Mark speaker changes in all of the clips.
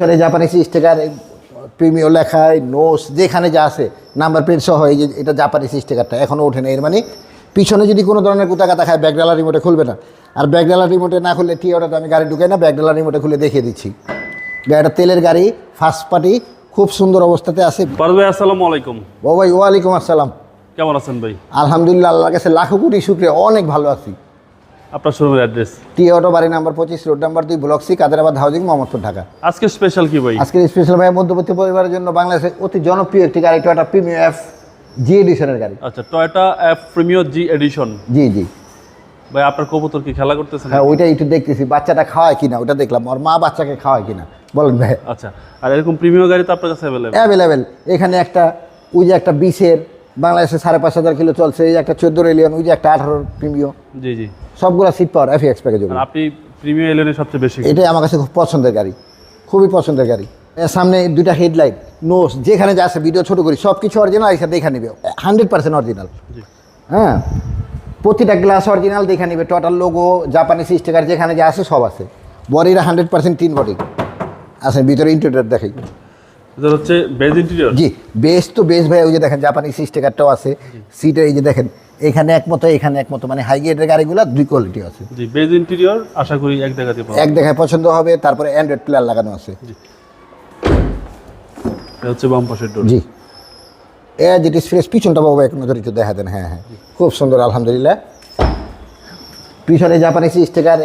Speaker 1: এখানে Japanese sticker প্রিমিয় লেখায় নোস যেখানে যা আছে নাম্বার প্লেট সহ এই যে এটা জাপানিজ স্টিকারটা এখনও ওঠে না। এর মানে পিছনে যদি কোনো ধরনের কুতাকাতা খায় ব্যাগডালা রিমোটে খুলবে না। আর ব্যাগডালা রিমোটে না খুললে টিওটা তো আমি গাড়ি ঢুকাই না ব্যাগডালা রিমোটে খুলে দেখিয়ে দিচ্ছি। গাড়িটা তেলের গাড়ি ফার্স্ট পার্টি খুব সুন্দর অবস্থাতে আছে।
Speaker 2: পারদ ভাই আসসালামু আলাইকুম।
Speaker 1: ও ভাই ওয়ালাইকুম আসসালাম।
Speaker 2: কেমন আছেন ভাই?
Speaker 1: আলহামদুলিল্লাহ আল্লাহর কাছে লাখো কোটি শুক্রিয়া অনেক ভালো আছি।
Speaker 2: আপনার শোরুমের অ্যাড্রেস?
Speaker 1: টি অটো বাড়ি নাম্বার পঁচিশ রোড নাম্বার দুই block C Kaderabad housing Mohammadpur Dhaka.
Speaker 2: আজকে স্পেশাল কি ভাই?
Speaker 1: আজকের স্পেশাল ভাই মধ্যবর্তী পরিবারের জন্য বাংলাদেশের অতি জনপ্রিয় একটি গাড়ি টয়টা প্রিমিয়াম এফ জি এডিশনের গাড়ি।
Speaker 2: আচ্ছা Toyota F premier G edition
Speaker 1: জি জি।
Speaker 2: ভাই আপনার কবুতর কি খেলা করতেছে
Speaker 1: হ্যাঁ ওইটা একটু দেখতেছি বাচ্চাটা খাওয়ায় কিনা ওটা দেখলাম। ওর মা বাচ্চাকে খাওয়ায় কিনা বলেন ভাই।
Speaker 2: আচ্ছা আর এরকম প্রিমিয়ার গাড়ি তো আপনার কাছে অ্যাভেলেবল
Speaker 1: অ্যাভেলেবেল এখানে একটা ওই যে একটা বিশের বাংলাদেশে সাড়ে পাঁচ হাজার কিলো চলছে এই একটা চোদ্দ রেলিয়ন ওই যে একটা আঠারো প্রিমিয়ম
Speaker 2: জি জি।
Speaker 1: সবগুলো seat power F X package
Speaker 2: আপনি প্রিমিয়ার এলেনের সবচেয়ে বেশি
Speaker 1: এটাই আমার কাছে খুব পছন্দের গাড়ি। খুবই পছন্দের গাড়ি। সামনে দুইটা হেডলাইট নোস যেখানে যা আছে ভিডিও ছোট করি সব কিছু অরিজিনাল এসে দেখে নিবে। হান্ড্রেড পার্সেন্ট অরিজিনাল হ্যাঁ? প্রতিটা গ্লাস অরিজিনাল দেখে নিবে। টোটাল লোগো জাপানি স্টিকার যেখানে যা আছে সব আছে। বডিটা হান্ড্রেড পার্সেন্ট তিন বডি আছে ভিতরে ইন্টেরিয়র দেখাই।
Speaker 2: হচ্ছে বেজ ইন্টেরিয়র
Speaker 1: জি বেস তো বেস ভাই ওই যে দেখেন জাপানিজ স্টিকারটাও আছে। সিটের এই যে দেখেন এখানে একমতো এখানে একমতো মানে হাই গ্রেডের গাড়িগুলো দুই কোয়ালিটি আছে।
Speaker 2: জি বেজ ইন্টেরিয়র আশা করি এক পাবো
Speaker 1: এক দেখায় পছন্দ হবে তারপরে অ্যান্ড্রয়েড প্লেয়ার লাগানো আছে।
Speaker 2: এটা হচ্ছে বাম পাশের ডোর
Speaker 1: জি। এ যেটি ফ্রেশ পিছনটা বাবা এক নজর একটু দেখা দেন হ্যাঁ। হ্যাঁ খুব সুন্দর আলহামদুলিল্লাহ। পিছনে জাপানিজ স্টিকার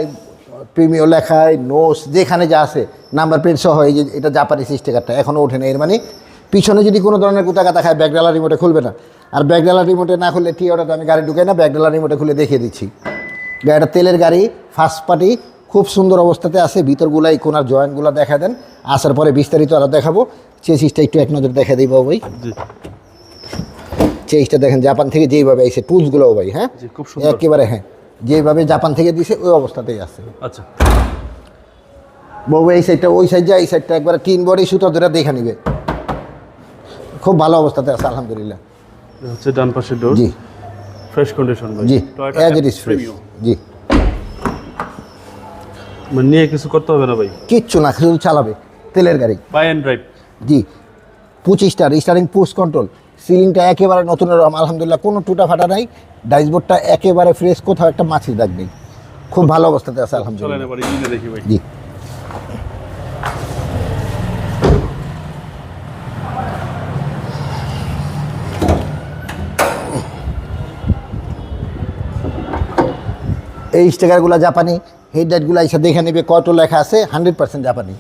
Speaker 1: প্রিমিয় লেখায় নোস যেখানে যা আছে নাম্বার প্লেট সহ এই যে এটা জাপানিজ স্টিকারটা এখনও ওঠে না এর মানে। পিছনে যদি কোনো ধরনের কুতাকাতা খায় ব্যাগডালা রিমোটে খুলবে না। আর ব্যাগডালা রিমোটে না খুললে টিওটা তো আমি গাড়ি ঢুকাই না ব্যাগডালা রিমোটে খুলে দেখিয়ে দিচ্ছি। গাড়িটা তেলের গাড়ি ফার্স্ট পার্টি খুব সুন্দর অবস্থাতে আছে ভিতরগুলাই কোনার জয়েন্টগুলো দেখা দেন। আসার পরে বিস্তারিত আরও দেখাবো। চেসিসটা একটু এক নজর দেখা দিই বাবু ভাই চেসটা দেখেন জাপান থেকে যেইভাবে এসে টুলসগুলো ভাই হ্যাঁ? একেবারে হ্যাঁ। যেইভাবে জাপান থেকে দিছে ওই অবস্থাতেই আছে।
Speaker 2: আচ্ছা।
Speaker 1: বউ এই সাইডটা ওই সাইড যায় এই সাইডটা একবারে তিন বডি সুতো ধরে দেখে নিবে। খুব ভালো অবস্থাতে আছে আলহামদুলিল্লাহ।
Speaker 2: হচ্ছে ডান পাশের ডোর
Speaker 1: জি।
Speaker 2: ফ্রেশ কন্ডিশন
Speaker 1: জি অ্যাজ ইট ইজ ফ্রেশ জি।
Speaker 2: মানে নিয়ে কিছু করতে হবে না ভাই?
Speaker 1: কিচ্ছু না শুধু চালাবে তেলের গাড়ি।
Speaker 2: বাই অ্যান্ড ড্রাইভ
Speaker 1: জি। পঁচিশটা স্টারিং পুশ কন্ট্রোল সিলিংটা একেবারে নতুন আলহামদুলিল্লাহ কোনো টুটা ফাটা নাই। ডাইসবোর্ডটা একেবারে ফ্রেশ কোথাও একটা মাছির দাগ নেই। খুব ভালো অবস্থাতে আছে আলহামদুলিল্লাহ। জি। এই স্টিকারগুলো জাপানি হেডলাইটগুলো এসে দেখে নেবে কত লেখা আছে হান্ড্রেড পার্সেন্ট জাপানি।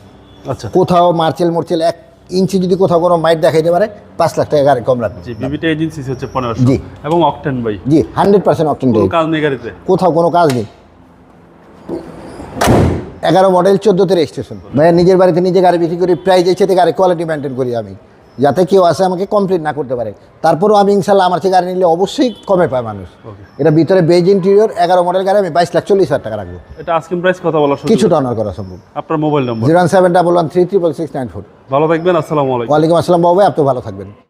Speaker 2: আচ্ছা।
Speaker 1: কোথাও মার্চেল মর্চেল এক ইঞ্চি যদি কোথাও কোনো মাইট দেখাইতে পারে পাঁচ লাখ টাকা গাড়ি কম
Speaker 2: জি বিবিটা এজেন্সি হচ্ছে পনেরোশো।
Speaker 1: জি।
Speaker 2: এবং অকটেন ভাই।
Speaker 1: জি হান্ড্রেড পার্সেন্ট অপটেন
Speaker 2: কোনো কাজ নেই গাড়িতে?
Speaker 1: কোথাও কোনো কাজ নেই। এগারো মডেল চোদ্দোতে রেজিস্ট্রেশন ভাইয়া নিজের বাড়িতে নিজে গাড়ি বিক্রি করি প্রাইজ এসে গাড়ি কোয়ালিটি মেনটেন করি আমি। যাতে কেউ আসে আমাকে কমপ্লিট না করতে পারে। তারপরেও আমি ইনশাল্লাহ আমার থেকে গাড়ি নিলে অবশ্যই কমে পায় মানুষ। এটা ভিতরে বেজ ইন্টেরিয়র এগারো মডেল গাড়ি আমি বাইশ লাখ চল্লিশ হাজার টাকা রাখব।
Speaker 2: এটা আজকের প্রাইস কথা বলার কিছু
Speaker 1: কিছুটা অনার করা সম্ভব।
Speaker 2: আপনার mobile number
Speaker 1: zero seven double one three triple six nine four.
Speaker 2: ভালো থাকবেন আসসালামু আলাইকুম।
Speaker 1: ওয়ালাইকুম আসসালাম বাবু আপনি ভালো থাকবেন।